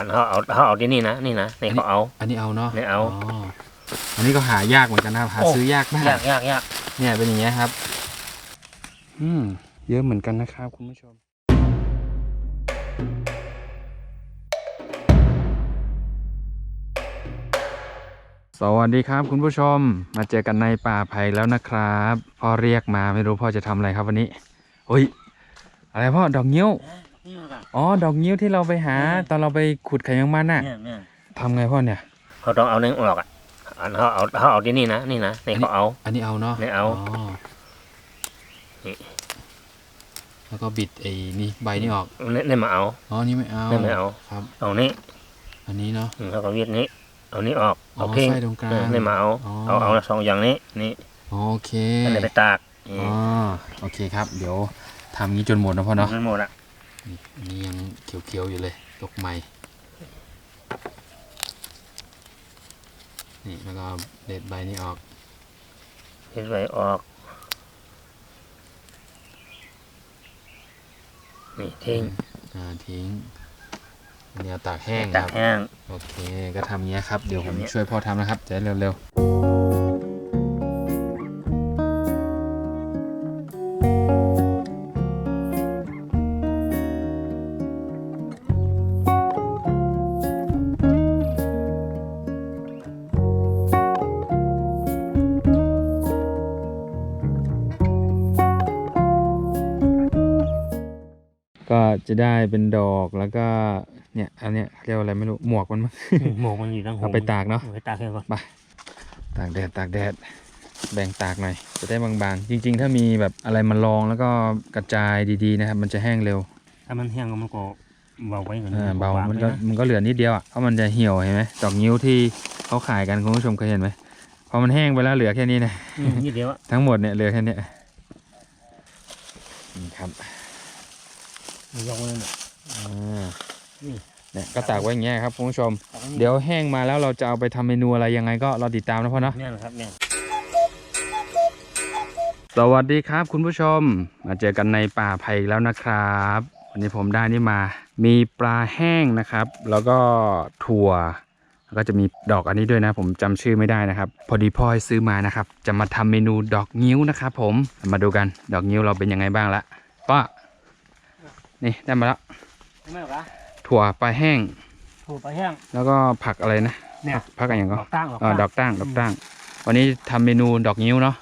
อันเขาเอาเขาเอาที่นี่นะนี่นะนี่เขาเอา อันนี้เอาเนาะไม่เอา อันนี้ก็หายากเหมือนกันนะครับหาโอ้ซื้อยากมากยากยากยากเนี่ยเป็นอย่างเงี้ยครับ อืมเยอะเหมือนกันนะครับคุณผู้ชมสวัสดีครับคุณผู้ชมมาเจอกันในป่าไผ่แล้วนะครับพ่อเรียกมาไม่รู้พ่อจะทำอะไรครับวันนี้โอ้ยอะไรพ่อดอกเงี้ยว นี่มันก็อ๋อ ดอกเงี้ยวที่เราไปหาอืมตอนเราไปขุดไข่ยังมันน่ะเนี่ยเนี่ยทำไงพ่อเนี่ย เขาต้องเอาเนื้อออกอะอันเขาเอาเขาเอาที่นี่นะนี่นะนี่เขาเอา อันนี้เอาเนาะไม่เอานี่นี่แล้วก็บิดไอ้นี่ใบนี่ออก เนี่ยเนี่ยมาเอา อ๋อ นี่ไม่เอานี่ไม่เอา ครับ เอานี่อันนี้เนาะ อืมเขาก็วีดนี้ เอานี้ออกอ๋อเอาเพ่งไส้ตรงกลางเออนี่มาเอาอ๋อ เอาเอาสองอย่างนี้นี่โอเค อันนี้ไปตากนี่อ๋อ โอเคครับ เดี๋ยวทำงี้จนหมดนะพ่อเนาะ มันหมดอะนี่ อันนี้ยังเขียวๆอยู่เลยยกใหม่ นี่แล้วก็เด็ดใบนี้ออกเห็นไว้ออก นี่ทิ้ง อ่าทิ้งอันนี้เอาตากแห้งคตารักบแห้งโอเค ก็ทำอย่างเงี้ยครับ เดี๋ยวผมทำอย่างเงี้ยช่วยพ่อทำนะครับ จะได้เร็วๆ จะได้เป็นดอกแล้วก็เนี่ยอันเนี้ยเรียกว่าอะไรไม่รู้หมวกมันมั้งหมกมันอยู่ทั้งหัวเอาไปตากเนาะไปตากแห้งก่อนตากแดดตากแดดแบ่งตากหน่อยจะได้บางๆ จริง ๆ ถ้ามีแบบอะไรมารองแล้วก็กระจายดีๆนะครับ มันจะแห้งเร็ว ถ้ามันแห้งก็มันก็เบาไว้เหมือนอ่าเบาวงมันไว้ก็นะมันก็เหลือนิดเดียวอะเพราะมันจะเหี่ยวเห็นไหมดอกนิ้วที่เขาขายกันคุณผู้ชมเคยเห็นไหมพอมันแห้งไปแล้วเหลือแค่นี้นะอืมนิดเดียวอะทั้งหมดเนี่ยเหลือแค่เนี้ยนี่ครับ มันยกไว้เลยเนี่ยอ่านี่เนี่ยก็ตากไว้อย่างเงี้ยครับคุณผู้ชม ตากไนี่เดี๋ยวแห้งมาแล้วเราจะเอาไปทำเมนูอะไรยังไงก็รอติดตามนะพ่อเนาะ เนี่ยนะครับเนี่ยสวัสดีครับคุณผู้ชม มาเจอกันในป่าไผ่อีกแล้วนะครับ วันนี้ผมได้นี่มา มีปลาแห้งนะครับ แล้วก็ถั่ว แล้วก็จะมีดอกอันนี้ด้วยนะ ผมจำชื่อไม่ได้นะครับ พอดีพ่อให้ซื้อมานะครับ จะมาทำเมนูดอกงิ้วนะครับผมมาดูกันดอกงิ้วเราเป็นยังไงบ้างละก็ นี่ได้มาแล้วใช่ไหมวะถั่วปลาแห้ง ถูกไปแห้ง แล้วก็ผักอะไรนะเนี่ย ผักอะไรอย่างก็ดอกตั้งดอกอ่าดอกตั้งดอกตั้ง วันนี้ทำเมนูดอกงิ้วเนาะ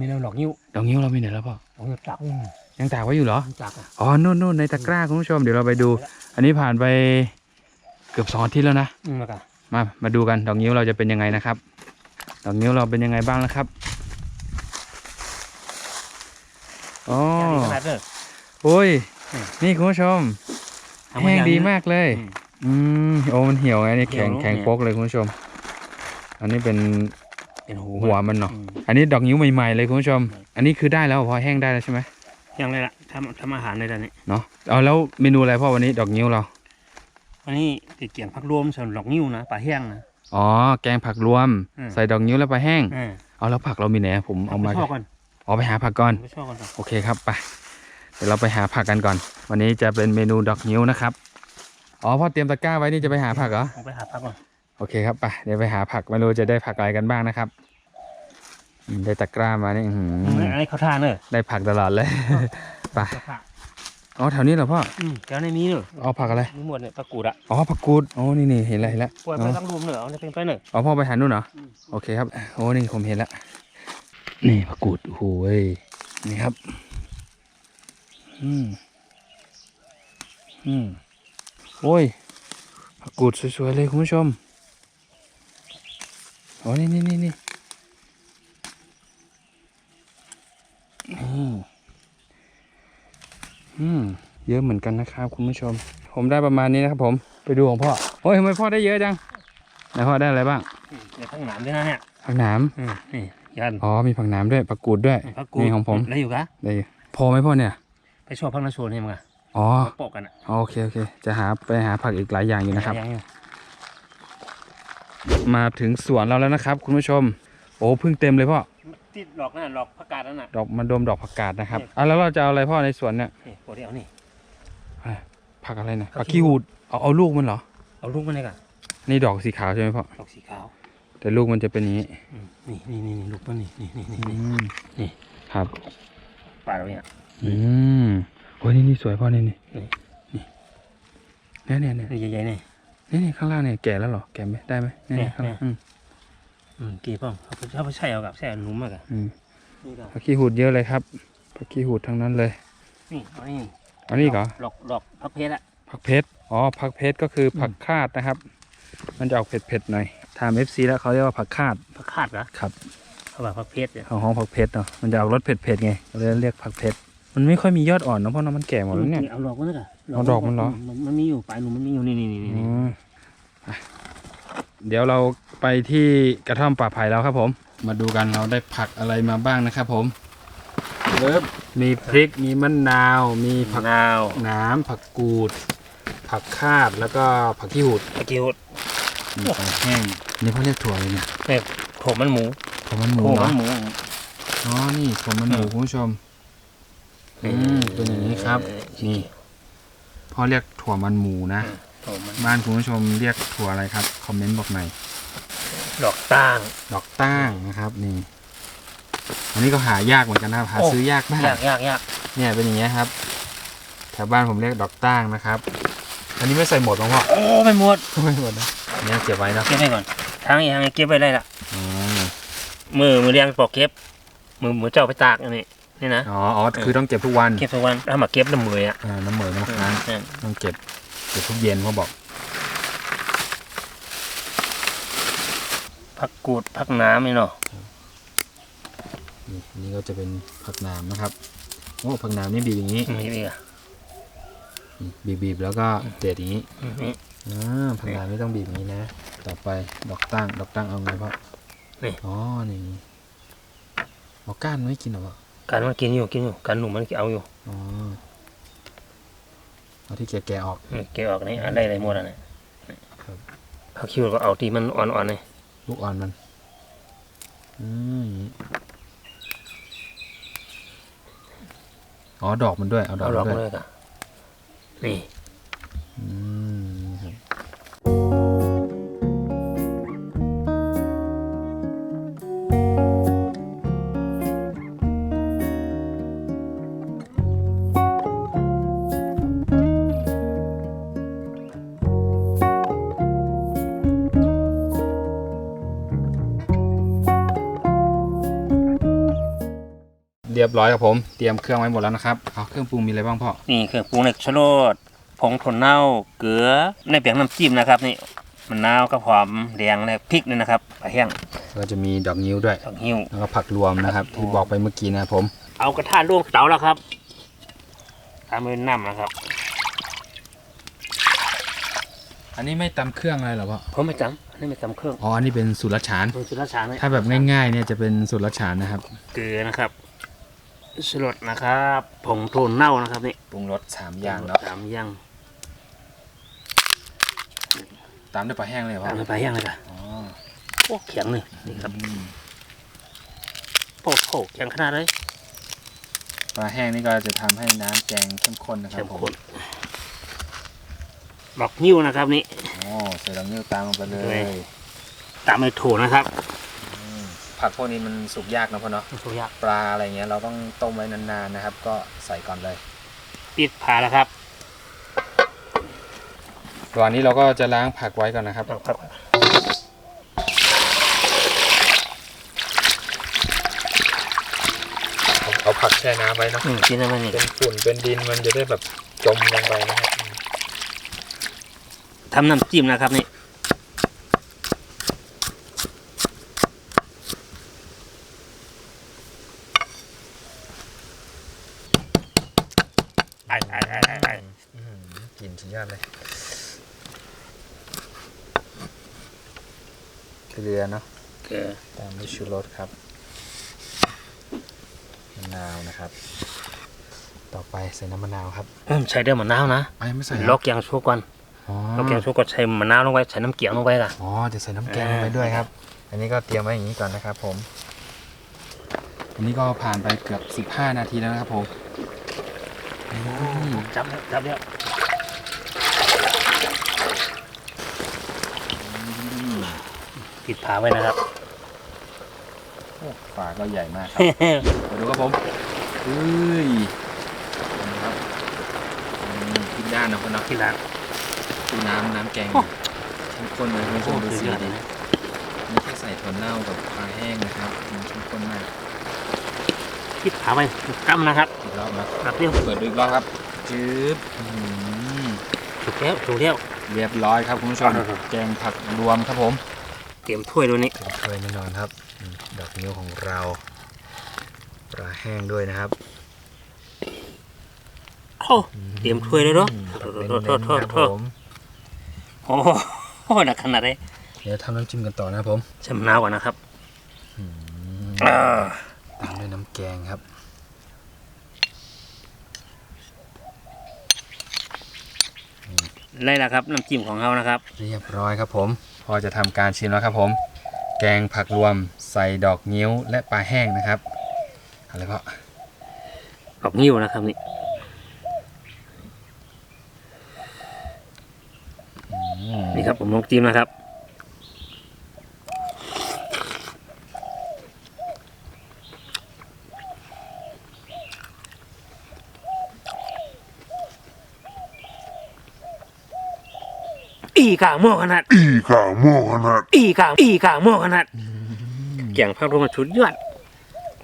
มีเราดอกนิ้วดอกงิ้วเรามีไหนแล้วพ่อดอกนิ้วจักยังตากไว้อยู่เหรอ จักอะ อ๋อนู่นนู่นในตะกร้าคุณผู้ชมเดี๋ยวเราไปดู อันนี้ผ่านไปเกือบสองอาทิตย์แล้วนะ อืมแล้วกันมามาดูกันดอกนิ้วเราจะเป็นยังไงนะครับ ดอกนิ้วเราเป็นยังไงบ้างนะครับอ๋อแค่นี้ขนาดเด้อโอ้ยอืม นี่คุณผู้ชมทำแห้งย่ดีนี้มากเลยอืมอืมโอ้มันเหี่ยวไงนี่แข็งเหี่ยวแข็งเนี่ยโป๊กเลยคุณผู้ชม อันนี้เป็นเป็นหูหัวมันเนาะอืมอันนี้ดอกนิ้วใหม่ๆเลยคุณผู้ชม อันนี้คือได้แล้วพอแห้งได้แล้วใช่ไหมยังเลยล่ะทำทำอาหารในตอนนี้เนาะเอาแล้วเมนูอะไรพ่อวันนี้ดอกนิ้วเราวันนี้ติเกี่ยงผักรวมส่วนดอกนิ้วนะปลาแห้งนะอ๋อแกงผักรวมอืมใส่ดอกนิ้วแล้วปลาแห้งอ่าเอาแล้วผักเรามีไหนอะผมเอามาไปชอบกันอ๋อไปหาผักก่อนไปชอบกันก่อนโอเคครับไปเดี๋ยวเราไปหาผักกันก่อน วันนี้จะเป็นเมนูดอกนิ้วนะครับ อ๋อพ่อเตรียมตะกร้าไว้นี่จะไปหาผักเหรอเอาไปหาผักก่อนโอเคครับไปเดี๋ยวไปหาผักไม่รู้จะได้ผักอะไรกันบ้างนะครับอืมได้ตะกร้ามานี่อื้อหืออันนี้เขาทานเนอะได้ผักตลอดเลย ไปผักอ๋อแถวนี้เหรอพ่ออืมแก้วในมีเนอะอ๋อผักอะไรมีหมดเนี่ยผักกูดอะอ๋อผักกูดอ๋อนี่นี่เห็นแล้วเห็นแล้วปล่อยอ๋ไปอต้องรวมเนอะเอาในเป็นไปเนอะ อ๋อพ่อไปหานู่นเหรอ อืม โอเคครับ โอ้นี่ผมเห็นแล้ว นี่ผักกูดโอ้โหยนี่ครับ อืม อืม โอ้ยผักกูดสวยๆเลยคุณผู้ชมอ๋อนี่นี่นี่นี่อืมอืม เยอะเหมือนกันนะครับคุณผู้ชม ผมได้ประมาณนี้นะครับผม ไปดูของพ่อ โอ้ยทำไมพ่อได้เยอะจังไหนพ่อได้อะไรบ้างอืมเนี่ยทั้งหนามด้วยนะเนี่ยผักหนามอืมนี่ยันอ๋อมีผักหนามด้วยผักกูดด้วยผักกูดนี่ของผมแล้วอยู่กะได้อยู่พอไหมพ่อเนี่ย ไปชอบพักนาโชนให้มึงอะอ๋อมาโปะกันอะอ๋อโอเคโอเค จะหาไปหาผักอีกหลายอย่างอยู่นะครับ ยังอยู่มาถึงสวนเราแล้วนะครับ คุณผู้ชม โอ้เพิ่งเต็มเลยพ่อติดดอกนั่นนะดอกผักกาดนั่นน่ะ ดอกมาดมดอกผักกาดนะครับนี่อะแล้วเราจะเอาอะไรพ่อในสวนเนี่ยนี่โปะเดียวนี่ผักอะไรนะผัผักกขี้ขี้หูหูดดเอาเอาลูกมันเหรอ เอาลูกมันเลยก่ะนี่ดอกสีขาวใช่ไหมพ่อดอกสีขาวแต่ลูกมันจะเป็นอย่างนี้อืมนี่นี่นี่นี่ลูกมันนี่นี่นี่นี่อืนี่มนี่ครับปลาเราเนี่ย อืมโอ้ยนี่นี่สวยพ่อนี่นี่นี่เนี่ยเนี่ยเนี่ยนี่ใหญ่ๆนี่นี่นี่ข้างล่างเนี่ยแก่แล้วเหรอแก่ไหมได้ไหมเนี่ยแก่ข้างล่างแก่อืมอืมกี่ป้องเขาเขาไปใช่เอากับใช่เอาหนุ่มมากอะอืมนี่ก็ผักขี้หูดเยอะเลยครับผักขี้หูดทั้งนั้นเลยนี่เอานี่อันนี้เหรอดอกดอกพักเพชรอะผักเพชรอ๋อผักเพชรก็คือผักคาดนะครับ มันจะออกเผ็ดๆหน่อยทำเอฟซีแล้วเขาเรียกว่าผักคาดพักคาดเหรอครับเขาบอกพักเพชรเนี่ยของห้องผักเพชรเนาะมันจะออกรสเผ็ดๆไงก็เลยเรียกผักเพชร มันไม่ค่อยมียอดอ่อนนะเพราะน้ำมันแก่หมดแล้วเนี่ย เอาดอกมันเลยก่ะเอาดอกมันเหรอมันมันมีอยู่ปลายหนุ่มมันมีอยู่นี่นี่นี่อืนี่มอะเดี๋ยวเราไปที่กระท่อมป่าไผ่แล้วครับผม มาดูกันเราได้ผักอะไรมาบ้างนะครับผม เริ่มมีพริก มีมะนาว มีผักนาวหน้ำผักกูด ผักคาด แล้วก็ผักขี้หูดตะกิ้วมีปลาแห้งนี่เขาเรียกถั่วเลยเนี่ยเนี่ยโถมันหมูถั่วมันหมูโถเหรมัอนหมู อ๋อ นี่ถั่วมันหมูคุณผู้ชม อืมเป็นอย่างนี้ครับ นี่พ่อเรียกถั่วมันหมูนะโถมันบ้านคุณผู้ชมเรียกถั่วอะไรครับ คอมเมนต์บอกหน่อยดอกตั้งดอกตั้งนะครับนี่ อันนี้ก็หายากเหมือนกันนะครับหาโอ้ซื้อยากมากยากยากยากเนี่ยเป็นอย่างเงี้ยครับแถวบ้านผมเรียกดอกตั้งนะครับ อันนี้ไม่ใส่หมดหรอกพ่อโอ้ไม่หมดไม่หมดนะเนี่ยเก็บไว้เนอะเก็บไว้ก่อนทางนี้ทางนี้เก็บไว้ได้ละอืมมือมือเลี้ยงปอกเก็บ มือมือเจ้าไปตากอันนี้ นี่นะอ๋ออ๋อคือต้องเก็บทุกวันเก็บทุกวันถ้ามาเก็บน้ำมืออะอ่าน้ำเหมือน้ำค้างนั่นต้องเก็บเก็บทุกเย็นเขาบอกผักกูดผักน้ำนี่เนาะนี่นี่ก็จะเป็นผักหนามนะครับโอ้ผักหนามนี่บีบอย่างนี้มีอีกอะบีบบีบแล้วก็เด็ดอย่างนี้นี่อ่าผักหนามไม่ต้องบีบอย่างนี้นะ ต่อไปดอกตั้งดอกตั้งเอาไงพ่อนี่อ๋อนี่เอาก้านไม่กินเหรอพ่อ การมันกินอยู่กินอยู่การหนุ่มมันเอาอยู่อ๋อเอาที่แก่ๆออกนี่เก็บออกนี่อะไรอะไรหมดอะเนี่ยครับผักคิวก็เอาที่มันอ่อนๆนี่ลูกอ่อนมันอืมอย่างนี้อ๋อดอกมันด้วยเอาดอกเอาดอกมัมานด้เลวยยก่ะนี่ รียบร้อยครับผมเตรียมเครื่องไว้หมดแล้วนะครับเอาเครื่องปรุงมีอะไรบ้างพ่อนี่เครื่องปรุงในชะโลดผงถั่วเน่าเกลือในเปียงน้ำจิ้มนะครับนี่มะนาวกระหอมแดงและพริกนี่นะครับปลาแห้งก็จะมีดอกนิ้วด้วยดอกหิ้วแล้วก็ผักรวมนะครับ ที่บอกไปเมื่อกี้นะครับผม เอากระทะลวกเตาแล้วครับตามด้วยน้ำนะครับ อันนี้ไม่ตำเครื่องอะไรหรอพ่อผมไม่จำอันนี่ไม่จำเครื่องอ๋ออันนี้เป็นสูตรละฉานเป็นสุรชาญถ้าแบบง่ายๆเนี่ยจะเป็นสูตรละฉานนะครับ เกลือนะครับ สลดนะครับผงถั่วเน่านะครับนี่ปรุงรสสามอย่างแล้วสามอย่างตามด้วยปลาแห้งเลยพ่อตามด้วยปลาแห้งเลยค่ะอ๋อโอ้แข็งเลยนี่ครับโอ้โหแข็งขนาดเลยปลาแห้งนี่ก็จะทำให้น้ำแกงเข้มข้นนะครัเข้บมผมข้นดอกนิ้วนะครับนี่อ๋อใส่ดอกนิ้วตามลงไปเลเลย ย ตามด้วยถั่วนะครับอืม ผักพวกนี้มันสุกยากนะพ่อเนาะไม่สุกยากปลาอะไรเงี้ยเราต้องต้มไว้นานๆนะครับ ก็ใส่ก่อนเลยปิดผาแล้วครับระหว่างนี้เราก็จะล้างผักไว้ก่อนนะครับเอาครับเอาผักแช่น้ำไว้เนาะอืมกินได้ไหมนี่เป็นฝุ่นเป็นดินมันจะได้แบบจมลงไปนะครับทำน้ำจิ้มนะครับนี่ ไอ้ไอ้ไอ้ไอ้ไอ้อื้อหือกลิ่นสุดยอดเลย เกลือเนาะเกลือตามด้วยชูรสครับมะนาวนะครับ ต่อไปใส่น้ำมะนาวครับอืมใช้เดือมะนาวนะไอ้ไม่ใส่ลอกแกงชั่วก่อนอ๋อลอกแกงชั่วก่อนใช้มะนาวลงไว้ใส่น้ำเกี๊ยวลงไว้ล่ะอ๋อจะใส่น้ำแกงลงไปด้วยครับ อันนี้ก็เตรียมไว้อย่างนี้ก่อนนะครับ ผมอันนี้ก็ผ่านไปเกือบ 15 นาทีแล้วนะครับผมอืม จับแล้วจับแล้วปิดฝาไว้นะครับโอ้ฝาก็ใหญ่มากครับมาดูครับผมเฮ้ยนะครับอืมพริกด้านนะคนเนาะที่ร้านดูน้ำน้ำแกงโอ้เข้มข้นเลยคุณผู้ชโอ้มดูสุดสียอดเลดิยนะนี่แค่ใส่ถั่วเน่ากับปลาแห้งนะครับมันเข้มข้นมาก ปิดฝาไว้กั้มนะครับอีกรอบนะนับเดียวเปิดดูอีกรอบครับจืบอื้อหือถูกแล้วถูกแล้วเรียบร้อยครับคุณผู้ชมครับแกงผักรวมครับผมเตรียมถ้วยด้วยนี่เคยแน่นอนครับอืมดอกนิ้วของเราปลาแห้งด้วยนะครับโอ้เตรียมถ้วยเลยเนาะอืมโทษโทษโทษเน้นๆโทครับษผมโอ้โหหนักขนาดไหนเดี๋ยวทำน้ำจิ้มกันต่อนะครับผมใช้มะนาวก่อนนะครับอืมอ่า ตามด้วยน้ำแกงครับ ได้แล้วครับน้ำจิ้มของเขานะครับ เรียบร้อยครับผม พอจะทำการชิมแล้วครับผม แกงผักรวมใส่ดอกงิ้วและปลาแห้งนะครับอะไรเพาะดอกนิ้วนะครับนี่อืมนี่ครับผมลองจิ้มนะครับ อีกาโม่ขนาดอีกาโมขนาดอีกาอีกาโม่ขนาดแกงผักรวมมันชุดยอด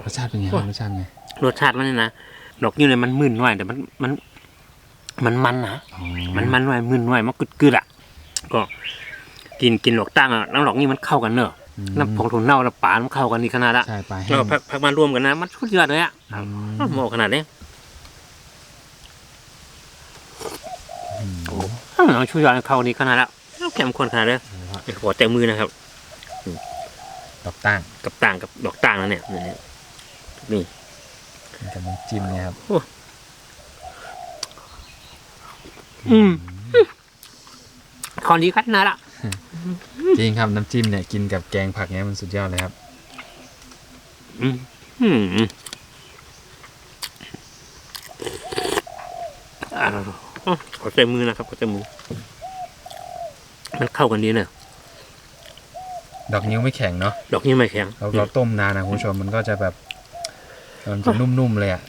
รสชาติเป็นไงครับรสชาติไงรสชาติมันนี่นะดอกนิ้วเนี่ยมันมึนหน่อยแต่มันมัน มันมันนะอ๋อมันมันหน่อยมึนหน่อยมันกึดกึดๆอะก็กินกินหลอกตั้งอะน้ำหลอกนี่มันเข้ากันเนอะอืมน้ำผงถั่วเน่าน้ำปลามันเข้ากันนี่ขนาดละใช่ปลาแห้เรางพักพักมารวมกันนะ มันชุดยอดเลยอะอืมโมขนาดนี้อืม โอ้ เอาชุดยอดเข้านี่ขนาดละแข็มข้นขนาดเลยเดี๋ยวขอแต่มือนะครับดอกตั้งกับต่างกับดอกต่างแล้วเนี่ยนี่นี่กินกับน้ำจิ้มเนี่ยครับอืมคอนดีขนาดละจริงครับน้ำจิ้มเนี่ยกินกับแกงผักเนี่ยมันสุดยอดเลยครับ อืมอืมอืมอ่า ขอแต่มือนะครับขอแต่มือ มันเข้ากันดีเนอะดอกนิ้วไม่แข็งเนาะดอกนี้ไม่แข็งเราเราต้มนานนะคุณผู้ชมมันก็จะแบบมันจะนุ่มๆเลยอะ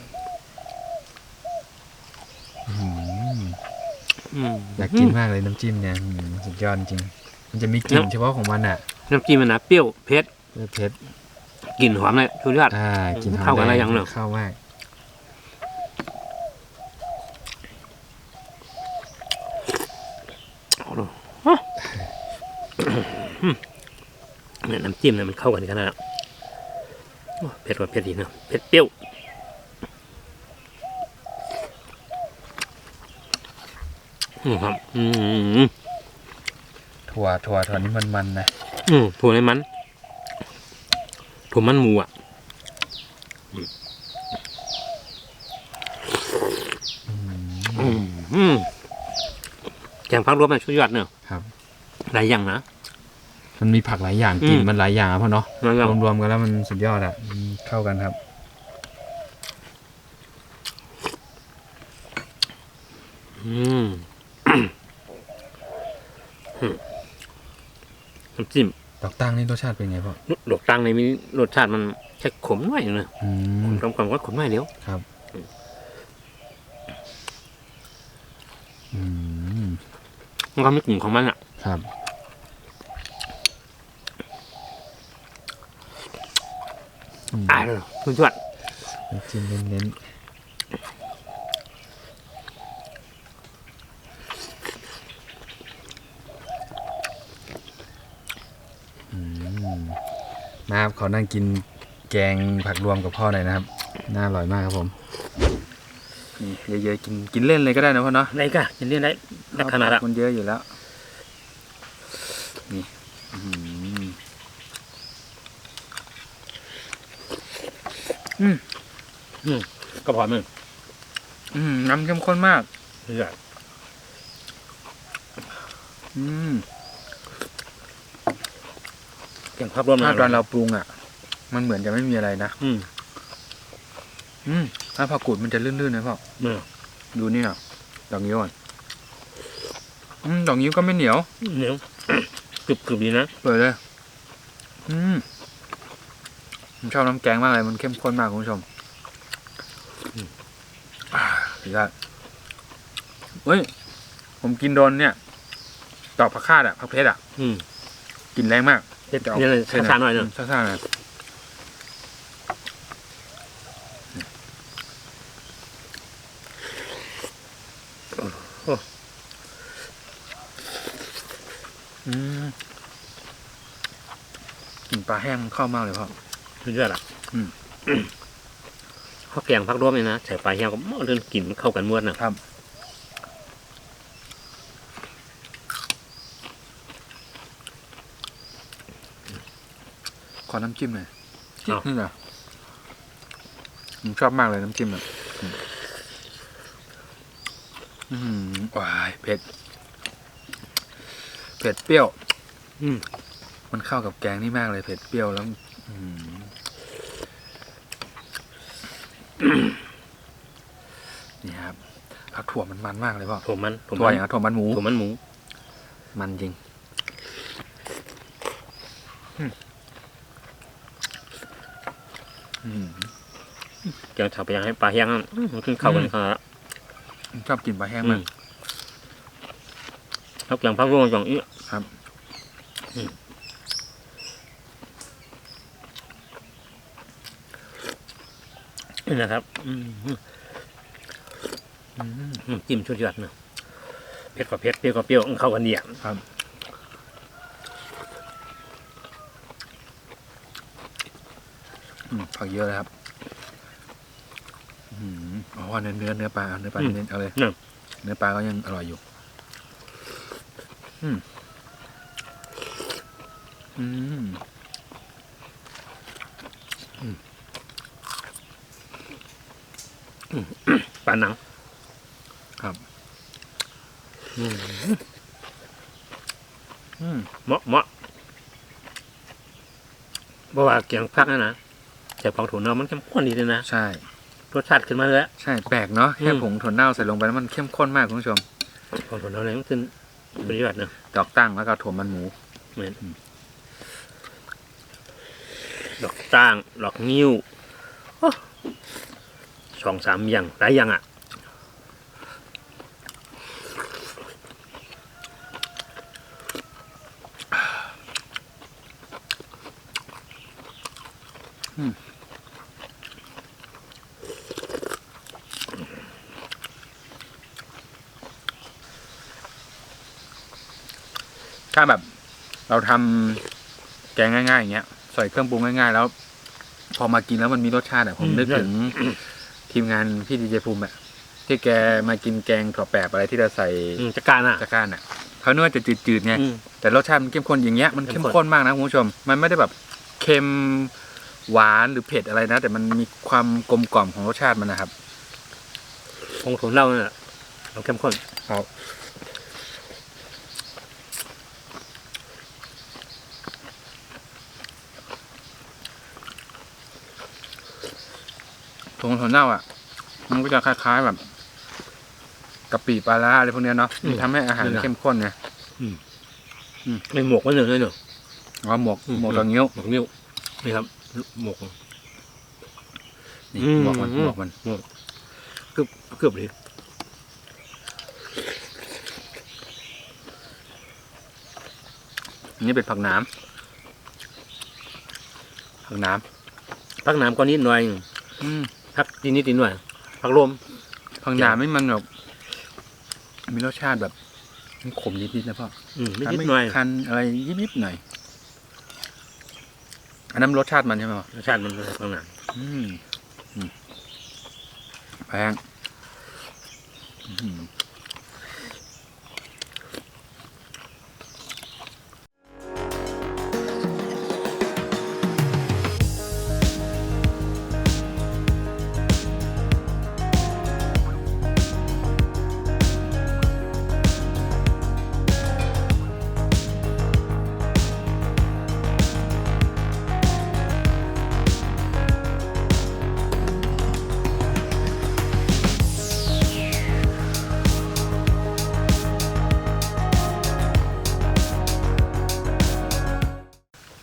อื้อหืออืมอยากกินมากเลยน้ำจิ้มเนี่ยอื้อหือสุดยอดจริงๆมันจะมีกลิ่นเฉพาะของมันอะ น้ำจิ้มมันนะเปรี้ยวเผ็ดเผ็ดกลิ่นหอมเลยชุดยอดอ่ากลิ่นหอมเข้ากันอะไรแดอย่างเนอะเข้ามาก เอาดูฮะ เนี่ยน้ำจิ้มเนี่ยมันเข้ากันขนาดนั้นโอ้เผ็ดกว่าเผ็ดอีกเนอะเผ็ดเปรี้ยวอืมครับ อืมถั่วถั่วถั่วนี่มันๆนะ อืมถั่วในมันถั่วมันหมูอะอืมอืมแกงพักรวมมันชุดยอดเนอะครับหลายอย่างนะ มันมีผักหลายอย่างอืมกลิ่นมันหลายอย่างอะพ่อเนาะหลายอย่าง รวมๆกันแล้วมันสุดยอดอะอืมเข้ากันครับ อืม น้ำจิ้มดอกตั้งนี่รสชาติเป็นไงพ่อดอกตังในมีรสชาติมันแค่ขมหน่อยเนอะอืม กลมกล่อมก็ขมหน่อยเดียว ครับอืมมันก็ไม่กลิ่นของมันอะ ครับ อืมอายเลยชุดยอดน้ำจิ้มเน้นๆอืมนะครับขอนั่งกินแกงผักรวมกับพ่อหน่อยนะครับ น่าอร่อยมากครับผมนี่เยอะๆกินกินเล่นเลยก็ได้นะพ่อเนาะได้กะยินดีได้ได้ขนาดละมันเยอะอยู่แล้ว นี่อื้อหือ อื มก็พอมึงอืมน้ำเข้มข้นมากชุดยอดอืมแกงพักรวมถ้าตอนนะเราปรุงอะ มันเหมือนจะไม่มีอะไรนะอืมอืมถ้าผักกูดมันจะลื่นๆนะพ่อเนอะดูนี่อะดอกนิ้วอะอืมดอกนิ้วก็ไม่เหนียว เหนียวกรึบกรึบดีนะเปิดเลย อืมผมชอบน้ำแกงมากเลย มันเข้มข้นมากคุณผู้ชมอืมอ่า สุดยอดเฮ้ย ผมกินโดนเนี่ยดอกผักคาดอะผักเพชรอะอืมกลินแรงมากเด็ดเนี่ยเลยช้าๆหน่อยเนอะช้าๆหน่อยอืมกลิ่นปลาแห้งเข้ามากเลยพ่อ สุดยอดอะอืม ข้าวแกงพักรวมเลยนะใส่ปลาแห้งก็หม้อเรื่องกลิ่นมันเข้ากันม้วนนะครับ ขอน้ำจิ้มหน่อยนี่เหรอผมชอบมากเลยน้ำจิ้มอะอืมอื้อหือว้ายเผ็ด เผ็ดเปรี้ยว อืม มันเข้ากับแกงนี่มากเลยเผ็ดเปรี้ยวแล้วอื้อหือนี่ครับ เอาถั่วมันมันมากเลยพ่อถั่วมันถั่วถั่วมันอย่างกับถั่วมันหมูถั่วมันหมู มันจริงอืมแกงชาวไปยังให้ปลาแห้งอะอืมมันขึ้นเข้ากันครับผมชอบกินปลาแห้งอืมากมข้าวแกงพักรวมอย่างนี้ครับอืมนี่นะครับอืมอืมน้ำ จิ้มชุดยอดเนอะเผ็ดกว่าเผ็ดเปรี้ยวกว่าเปรี้ยวเข้ากันดีอะครับอืมผักเยอะเลยครับอืมอ๋อเนื้อเนื้อเนื้อปลาเอาเนื้อปลาอืมเน้นเอาเลยนั่นเนื้อปลาก็ยังอร่อยอยู่ อืมอืมปลาหนังครับอืมอืม เหมาะเหมาะเพราะว่าแกงพักนะนะแต่ของถั่วเน่ามันเข้มข้นดีเลยนะใช่รสชาติขึ้นมาเลยอะใช่แปลกเนาะแค่อืมผงถั่วเน่าใส่ลงไปแล้วมันเข้มข้นมากคุณผู้ชมของถั่วเน่าเนี่ยมันขึ้นประโยชน์เนอะดอกตั้งแล้วก็ถั่วมันหมูเหมือนดอกตั้งดอกนิ้วโอ้สองสามอย่างหลายอย่างอะ ถ้าแบบ เราทำแกงง่ายๆอย่างเงี้ยใส่เครื่องปรุงง่ายๆ แล้ว พอมากินแล้วมันมีรสชาติอะผมอืมนึกถึงทีมงานพี่ดีเจภูมิอะที่แกมากินแกงถั่วแปบอะไรที่เราใส่อืมจัดการอะจักร้านอะเขาเนื้อจะจืดๆไงอืมแต่รสชาติมันเข้มข้นอย่างเงี้ยมันเข้เข้มมข้นข้นมากนะคุณผู้ชม มันไม่ได้แบบเค็มหวานหรือเผ็ดอะไรนะ แต่มันมีความกลมกล่อมของรสชาติมันนะครับของถั่วเน่าเนี่ยมันเข้มข้นครับ ผงถั่วเน่าอะ มันก็จะคล้ายๆแบบกะปิปลาร้าอะไรพวกเนี้ยเนาะมันทำให้อาหารเข้มข้นไงไม่หมกไว้เลยเนอะ อ๋อหมกอืม หมกตรงนิ้วหมกนิ้วนี่ครับหมกนี่อืมหมกมันหมกมันเกือบเกือบเลยอันนี่เป็นผักน้ำผักน้พักน้ำก้อนนิดหน่อยำอืม พักนิดนิดหน่อยพักลมผักน้ำนี่มันแบบมีรสชาติแบบมันขมนิดๆนะพ่ออืมนิดนิดหน่อยคันอะไรยิบๆหน่อยอันนั้นรสชาติมันใช่ไหมพ่อรสชาติมันพักน้อืมอืมแพง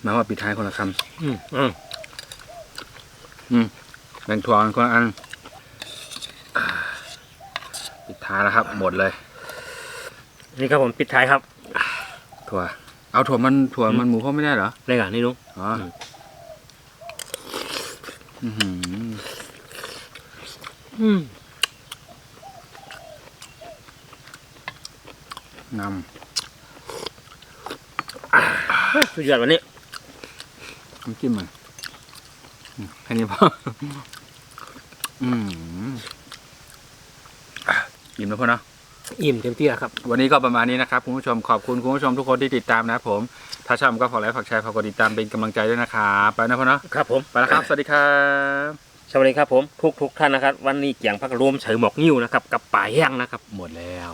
มมาว่าปิดท้ายคนละคอืมอืมำอืมแบ่งถั่วกันคนละอันอ่าปิดท้ายแล้วครับ หมดเลย นี่ครับผมปิดท้ายครับ ถั่ว เอาถั่วมันถั่วมันหมูพ่อไม่ได้เหรอในกันนี่ลุงอ๋ออื้อหืออืมงสุดยอดวันนี้ำ น้ำจิ้มมันอืมแค่นี้พออืมอะอิ่มแล้วพ่อเนาะอิ่มเต็มที่แล้วครับ วันนี้ก็ประมาณนี้นะครับคุณผู้ชมขอบคุณคุณผู้ชมทุกคนที่ติดตามนะครับผม ถ้าชอบก็ฝากไลค์ฝากแชร์ฝากกดติดตามเป็นกำลังใจด้วยนะครับไปนะพ่อเนาะครับผมไปแล้วครับ สวัสดีครับสวัสดีครับผมทุกทุกๆท่านนะครับ วันนี้เกี่ยงพักรวมเฉยหมอกนิ้วนะครับ กับป่าแห้งนะครับ หมดแล้ว